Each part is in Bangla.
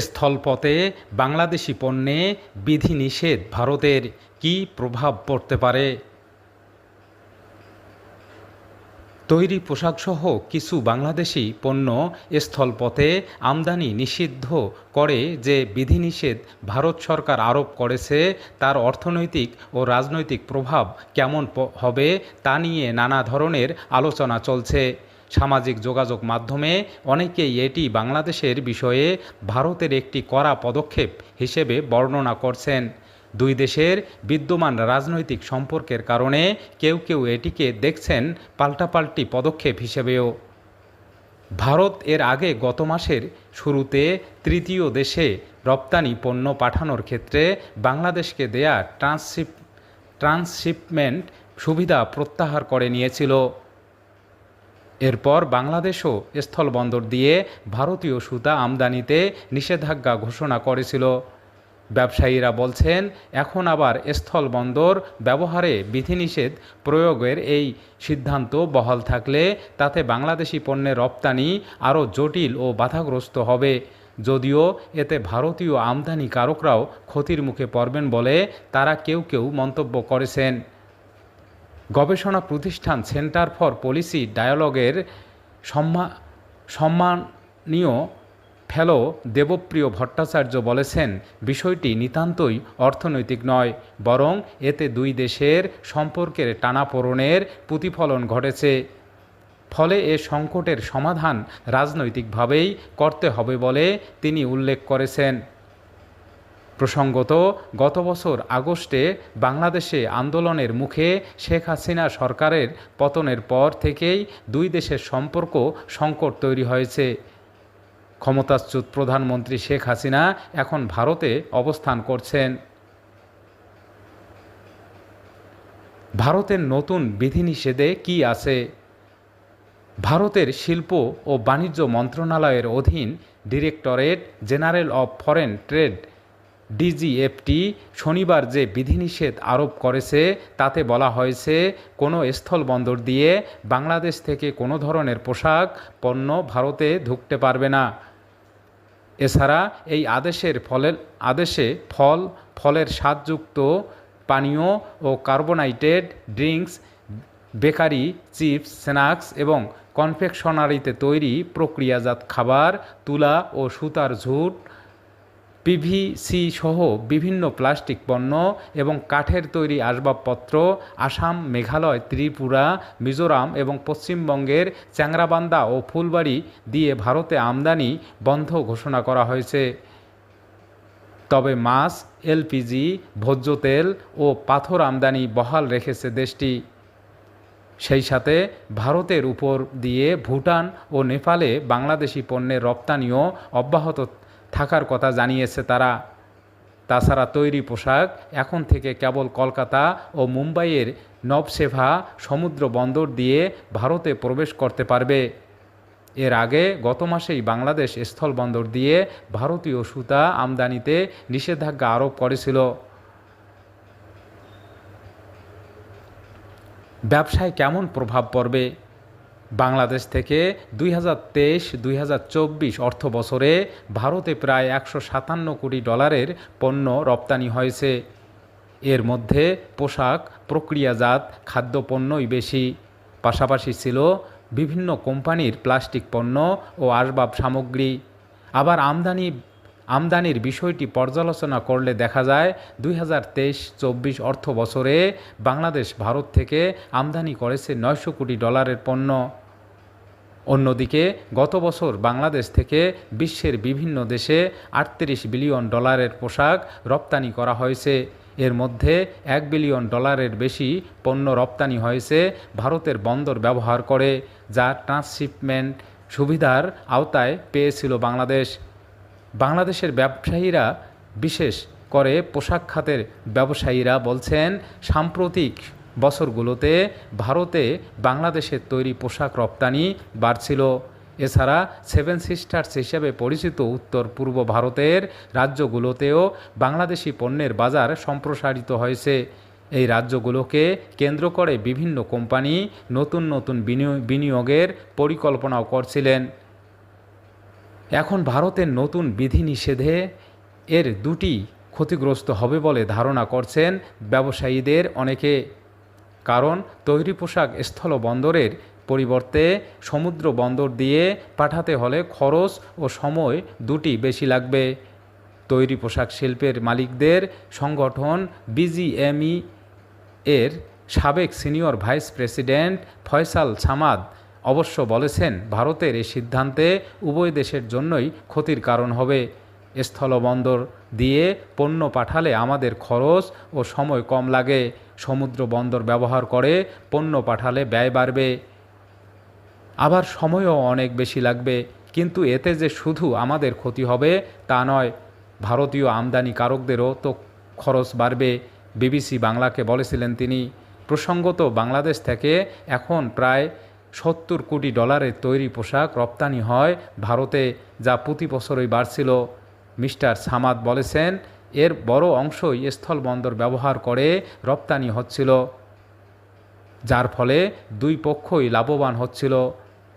স্থলপথে বাংলাদেশি পণ্যে বিধিনিষেধ ভারতের কী প্রভাব পড়তে পারে? তৈরি পোশাকসহ কিছু বাংলাদেশি পণ্য স্থলপথে আমদানি নিষিদ্ধ করে যে বিধিনিষেধ ভারত সরকার আরোপ করেছে, তার অর্থনৈতিক ও রাজনৈতিক প্রভাব কেমন হবে তা নিয়ে নানা ধরনের আলোচনা চলছে। সামাজিক যোগাযোগ মাধ্যমে অনেকেই এটি বাংলাদেশের বিষয়ে ভারতের একটি কড়া পদক্ষেপ হিসেবে বর্ণনা করছেন। দুই দেশের বিদ্যমান রাজনৈতিক সম্পর্কের কারণে কেউ কেউ এটিকে দেখছেন পাল্টাপাল্টি পদক্ষেপ হিসেবেও। ভারত এর আগে গত মাসের শুরুতে তৃতীয় দেশে রপ্তানি পণ্য পাঠানোর ক্ষেত্রে বাংলাদেশকে দেয়া ট্রান্সশিপ, ট্রান্সশিপমেন্ট সুবিধা প্রত্যাহার করে নিয়েছিল। এরপর বাংলাদেশও স্থলবন্দর দিয়ে ভারতীয় সুতা আমদানিতে নিষেধাজ্ঞা ঘোষণা করেছিল। ব্যবসায়ীরা বলছেন, এখন আবার স্থলবন্দর ব্যবহারে বিধিনিষেধ প্রয়োগের এই সিদ্ধান্ত বহাল থাকলে তাতে বাংলাদেশি পণ্যের রপ্তানি আরও জটিল ও বাধাগ্রস্ত হবে। যদিও এতে ভারতীয় আমদানিকারকরাও ক্ষতির মুখে পড়বেন বলে তারা কেউ কেউ মন্তব্য করেছেন। গবেষণা প্রতিষ্ঠান সেন্টার ফর পলিসি ডায়ালগের সম্মা, সম্মানীয় ফেলো দেবপ্রিয় ভট্টাচার্য বলেছেন, বিষয়টি নিতান্তই অর্থনৈতিক নয়, বরং এতে দুই দেশের সম্পর্কের টানাপোড়েনের প্রতিফলন ঘটেছে। ফলে এ সংকটের সমাধান রাজনৈতিকভাবেই করতে হবে বলে তিনি উল্লেখ করেছেন। প্রসঙ্গত, গত বছর আগস্টে বাংলাদেশে আন্দোলনের মুখে শেখ হাসিনা সরকারের পতনের পর থেকেই দুই দেশের সম্পর্ক সংকট তৈরি হয়েছে। ক্ষমতাচ্যুত প্রধানমন্ত্রী শেখ হাসিনা এখন ভারতে অবস্থান করছেন। ভারতের নতুন বিধিনিষেধে কি আছে? ভারতের শিল্প ও বাণিজ্য মন্ত্রণালয়ের অধীন directorate general of foreign trade DGFT শনিবার যে বিধিনিষেধ আরোপ করেছে, তাতে বলা হয়েছে, কোনো স্থলবন্দর দিয়ে বাংলাদেশ থেকে কোনো ধরনের পোশাক, পণ্য ভারতে ঢুকতে পারবে না। এছাড়া এই আদেশের ফলের আদেশে ফল, ফলের স্বাদযুক্ত পানীয় ও carbonated drinks, bakery, chips, snacks এবং কনফেকশনারিতে তৈরি প্রক্রিয়াজাত খাবার, তুলা ও সুতার ঝুট পিভিসি সহ বিভিন্ন প্লাস্টিক পণ্য এবং কাঠের তৈরি আসবাবপত্র, আসাম, মেঘালয়, ত্রিপুরা, মিজোরাম এবং পশ্চিমবঙ্গের চ্যাংরাবান্দা ও ফুলবাড়ি দিয়ে ভারতে আমদানি বন্ধ ঘোষণা করা হয়েছে। তবে মাছ এলপিজি ভোজ্য তেল ও পাথর আমদানি বহাল রেখেছে দেশটি। সেই সাথে ভারতের উপর দিয়ে ভুটান ও নেপালে বাংলাদেশি পণ্যের রপ্তানিও অব্যাহত থাকার কথা জানিয়েছে তারা। তাছাড়া তৈরি পোশাক এখন থেকে কেবল কলকাতা ও মুম্বাইয়ের নবসেভা সমুদ্র বন্দর দিয়ে ভারতে প্রবেশ করতে পারবে। এর আগে গত মাসেই বাংলাদেশ স্থল বন্দর দিয়ে ভারতীয় সুতা আমদানিতে নিষেধাজ্ঞা আরোপ করেছিল। ব্যবসায় কেমন প্রভাব পড়বে? বাংলাদেশ থেকে দুই হাজার তেইশ, দুই হাজার চব্বিশ অর্থ বছরে ভারতে প্রায় একশো সাতান্ন কোটি ডলারের পণ্য রপ্তানি হয়েছে। এর মধ্যে পোশাক, প্রক্রিয়াজাত, খাদ্যপণ্যই বেশি। পাশাপাশি ছিল বিভিন্ন কোম্পানির প্লাস্টিক পণ্য ও আসবাব সামগ্রী। আবার আমদানি, আমদানির বিষয়টি পর্যালোচনা করলে দেখা যায় দুই হাজার তেইশ, চব্বিশ অর্থ বছরে বাংলাদেশ, ভারত থেকে আমদানি করেছে নয়শো কোটি ডলারের পণ্য। অন্যদিকে, গত বছর বাংলাদেশ থেকে বিশ্বের বিভিন্ন দেশে আটত্রিশ বিলিয়ন ডলারের পোশাক রপ্তানি করা হয়েছে। এর মধ্যে এক বিলিয়ন ডলারের বেশি পণ্য রপ্তানি হয়েছে ভারতের বন্দর ব্যবহার করে, যা ট্রান্সশিপমেন্ট সুবিধার আওতায় পেয়েছিল বাংলাদেশ। বাংলাদেশের ব্যবসায়ীরা বিশেষ করে পোশাক খাতের ব্যবসায়ীরা বলছেন, সাম্প্রতিক বছরগুলোতে ভারতে বাংলাদেশের তৈরি পোশাক রপ্তানি বাড়ছিল। এছাড়া সেভেন সিস্টার্স হিসেবে পরিচিত উত্তর পূর্ব ভারতের রাজ্যগুলোতেও বাংলাদেশি পণ্যের বাজার সম্প্রসারিত হয়েছে। এই রাজ্যগুলোকে কেন্দ্র করে বিভিন্ন কোম্পানি নতুন নতুন বিনিয়োগ বিনিয়োগের পরিকল্পনাও করছিলেন। এখন ভারতের নতুন বিধিনিষেধে এর দুটি ক্ষতিগ্রস্ত হবে বলে ধারণা করছেন ব্যবসায়ীদের অনেকে। কারণ তৈরি পোশাক স্থল বন্দরের পরিবর্তে সমুদ্র বন্দর দিয়ে পাঠাতে হলে খরচ ও সময় দুটি বেশি লাগবে। তৈরি পোশাক শিল্পের মালিকদের সংগঠন বিজিএমই এর সাবেক senior vice president Faisal Samad অবশ্য বলেছেন, ভারতের এই সিদ্ধান্তে উভয় দেশের জন্যই ক্ষতির কারণ হবে। স্থলবন্দর দিয়ে পণ্য পাঠালে আমাদের খরচ ও সময় কম লাগে। সমুদ্র বন্দর ব্যবহার করে পণ্য পাঠালে ব্যয় বাড়বে। আবার সময়ও অনেক বেশি লাগবে। কিন্তু এতে যে শুধু আমাদের ক্ষতি হবে তা নয়, ভারতীয় আমদানিকারকদেরও তো খরচ বাড়বে। বিবিসি বাংলাকে বলেছিলেন তিনি, প্রসঙ্গত বাংলাদেশ থেকে এখন প্রায় সত্তর কোটি ডলারের তৈরি পোশাক রপ্তানি হয় ভারতে, যা প্রতি বছরই বাড়ছিল। মিস্টার সামাদ বলেছেন, এর বড় অংশই স্থলবন্দর ব্যবহার করে রপ্তানি হচ্ছিল, যার ফলে দুই পক্ষই লাভবান হচ্ছিল।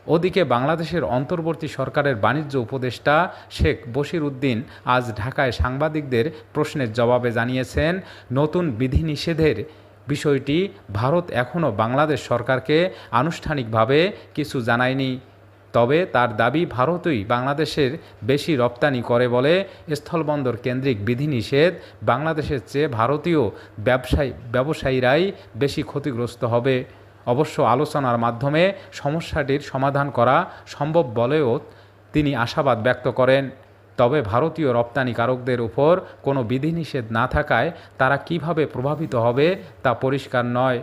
ওদিকে বাংলাদেশের অন্তর্বর্তী সরকারের বাণিজ্য উপদেষ্টা শেখ বশির উদ্দিন আজ ঢাকায় সাংবাদিকদের প্রশ্নের জবাবে জানিয়েছেন, নতুন বিধিনিষেধের বিষয়টি ভারত এখনও বাংলাদেশ সরকারকে আনুষ্ঠানিকভাবে কিছু জানায়নি। তবে তার দাবি ভারতই বাংলাদেশের বেশি রপ্তানি করে বলে স্থলবন্দর কেন্দ্রিক বিধিনিষেধ বাংলাদেশের চেয়ে ভারতীয় ব্যবসায়ী ব্যবসায়ীরাই বেশি ক্ষতিগ্রস্ত হবে। অবশ্য আলোচনার মাধ্যমে সমস্যাটির সমাধান করা সম্ভব বলেও তিনি আশাবাদ ব্যক্ত করেন। তবে ভারতীয় রপ্তানিকারকদের উপর কোনো বিধিনিষেধ না থাকায় তারা কীভাবে প্রভাবিত হবে তা পরিষ্কার নয়।